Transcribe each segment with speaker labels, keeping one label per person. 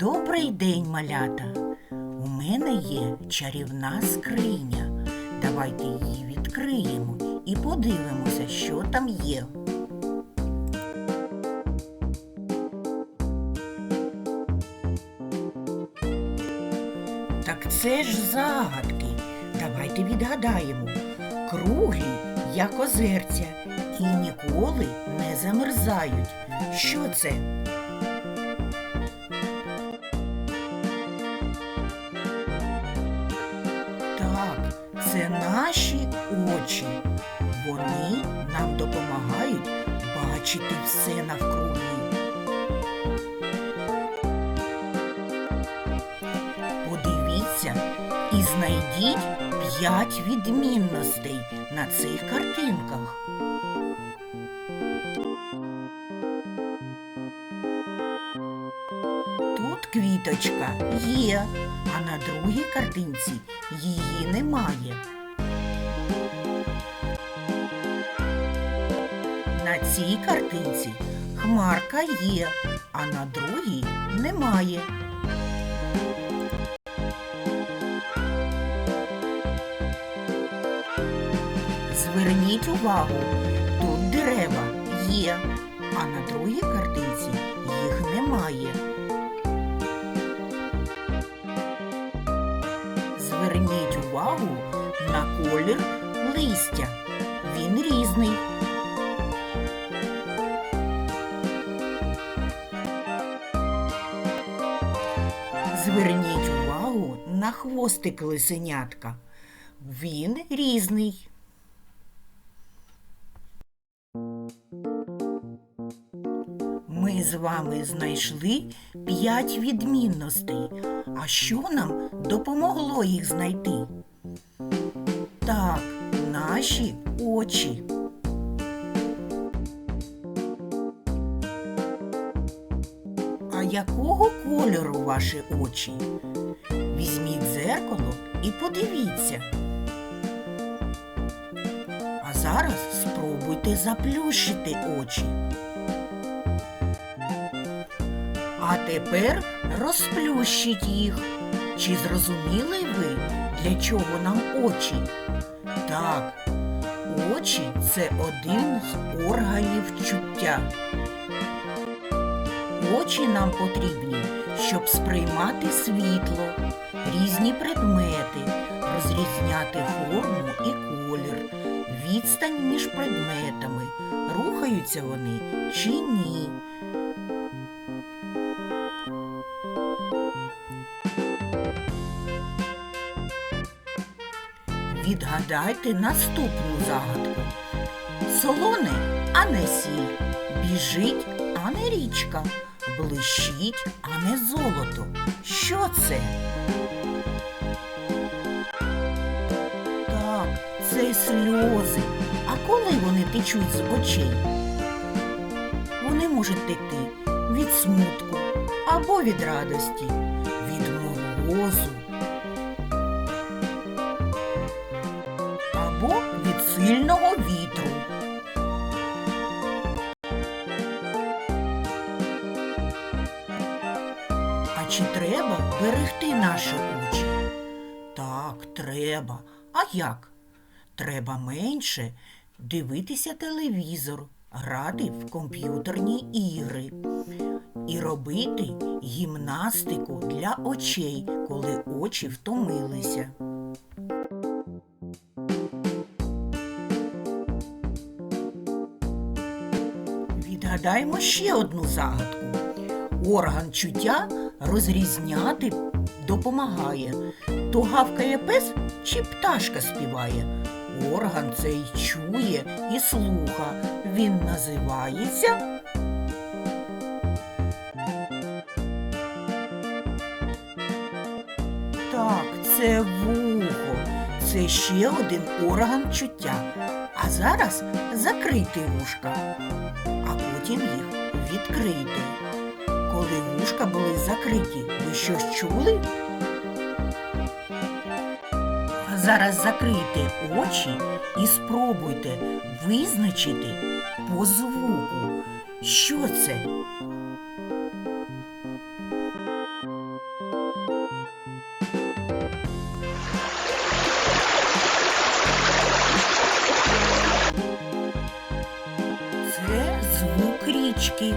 Speaker 1: Добрий день, малята! У мене є чарівна скриня. Давайте її відкриємо і подивимося, що там є. Так це ж загадки. Давайте відгадаємо. Круглі, як озерця, і ніколи не замерзають. Що це? Так, це наші очі. Вони нам допомагають бачити все навкруги. Подивіться і знайдіть п'ять відмінностей на цих картинках. Квіточка є, а на другій картинці її немає. На цій картинці хмарка є, а на другій немає. Зверніть увагу, тут дерева є, а на другій картинці їх немає. Зверніть увагу на колір листя. Він різний. Зверніть увагу на хвостик лисенятка. Він різний. З вами знайшли п'ять відмінностей. А що нам допомогло їх знайти? Так, наші очі. А якого кольору ваші очі? Візьміть дзеркало і подивіться. А зараз спробуйте заплющити очі. А тепер розплющіть їх. Чи зрозуміли ви, для чого нам очі? Так, очі це один з органів чуття. Очі нам потрібні, щоб сприймати світло, різні предмети, розрізняти форму і колір, відстань між предметами, рухаються вони чи ні. Відгадайте наступну загадку. Солоне, а не сіль, біжить, а не річка, блищить, а не золото. Що це? Так, це сльози. А коли вони течуть з очей? Вони можуть текти від смутку або від радості, від морозу. Сильного вітру. А чи треба берегти наші очі? Так, треба. А як? Треба менше дивитися телевізор, грати в комп'ютерні ігри і робити гімнастику для очей, коли очі втомилися. Відгадаємо ще одну загадку. Орган чуття розрізняти допомагає. То гавкає пес чи пташка співає. Орган цей чує і слуха. Він називається. Так, це вухо. Це ще один орган чуття. А зараз закрийте вушка, потім їх відкрити. Коли вушка були закриті, ви щось чули? Зараз закрийте очі і спробуйте визначити по звуку, що це. очки.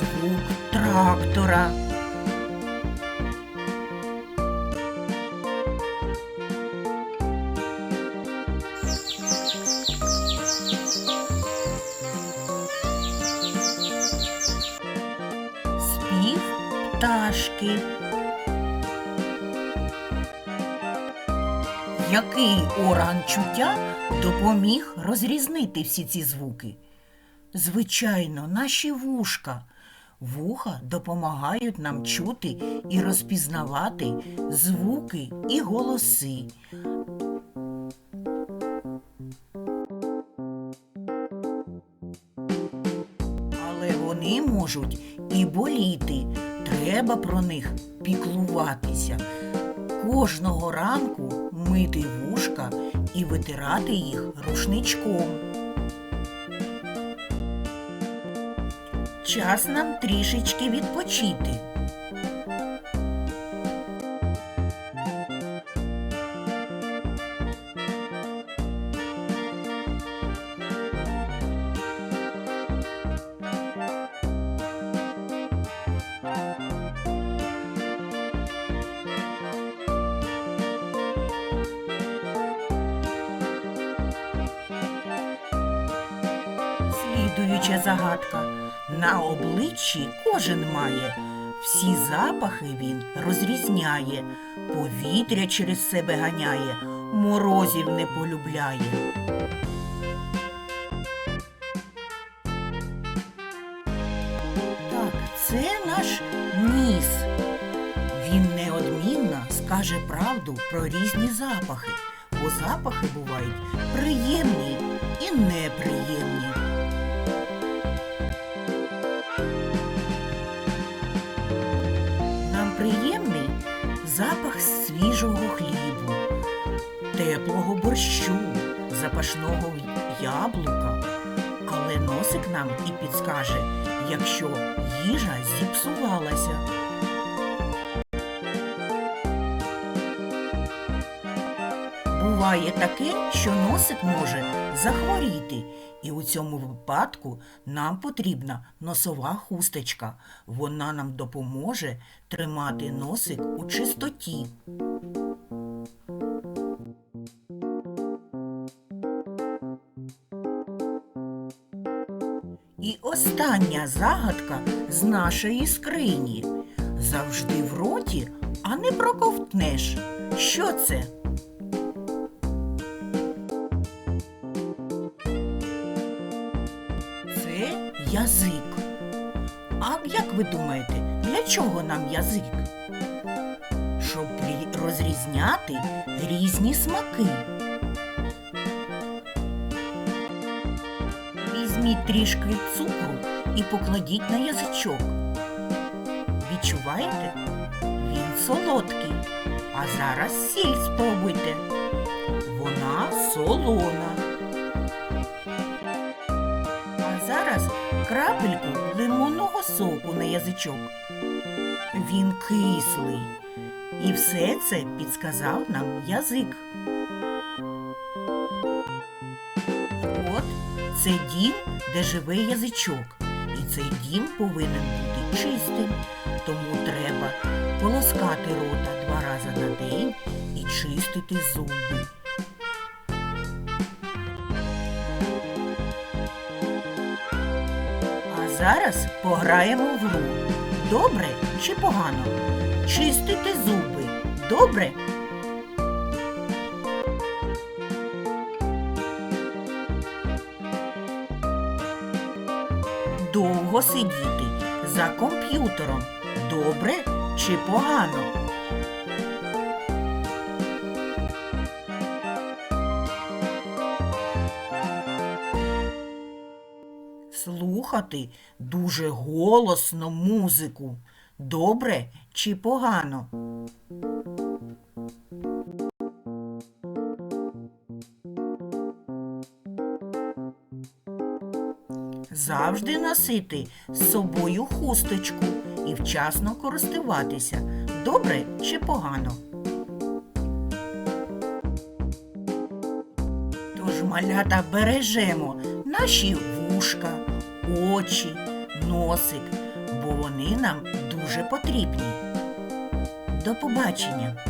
Speaker 1: Звук трактора. Пташки. Який орган чуття допоміг розрізнити всі ці звуки? Звичайно, наші вушка. Вуха допомагають нам чути і розпізнавати звуки і голоси. Але вони можуть і боліти. Треба про них піклуватися. Кожного ранку мити вушка і витирати їх рушничком. Час нам трішечки відпочити. Слідуюча загадка. На обличчі кожен має. Всі запахи він розрізняє, повітря через себе ганяє, морозів не полюбляє. Так, це наш ніс. Він неодмінно скаже правду про різні запахи, бо запахи бувають приємні і неприємні. Теплого борщу, запашного яблука. Але носик нам і підскаже, якщо їжа зіпсувалася. Буває таке, що носик може захворіти, і у цьому випадку нам потрібна носова хусточка. Вона нам допоможе тримати носик у чистоті. Остання загадка з нашої скрині. Завжди в роті, а не проковтнеш. Що це? Це язик. А як ви думаєте, для чого нам язик? Щоб розрізняти різні смаки. Візьміть трішки цукру і покладіть на язичок. Відчуваєте? Він солодкий. А зараз сіль спробуйте. Вона солона. А зараз крапельку лимонного соку на язичок. Він кислий. І все це підсказав нам язик. От це дім, де живе язичок. І цей дім повинен бути чистим. Тому треба полоскати рота два рази на день і чистити зуби. А зараз пограємо в гру. Добре чи погано? Чистити зуби. Добре? Довго сидіти за комп'ютером. Добре чи погано? слухати дуже голосно музику. Добре чи погано? Завжди носити з собою хусточку і вчасно користуватися. Добре чи погано? Тож малята бережемо наші вушка, очі, носик, бо вони нам дуже потрібні. До побачення!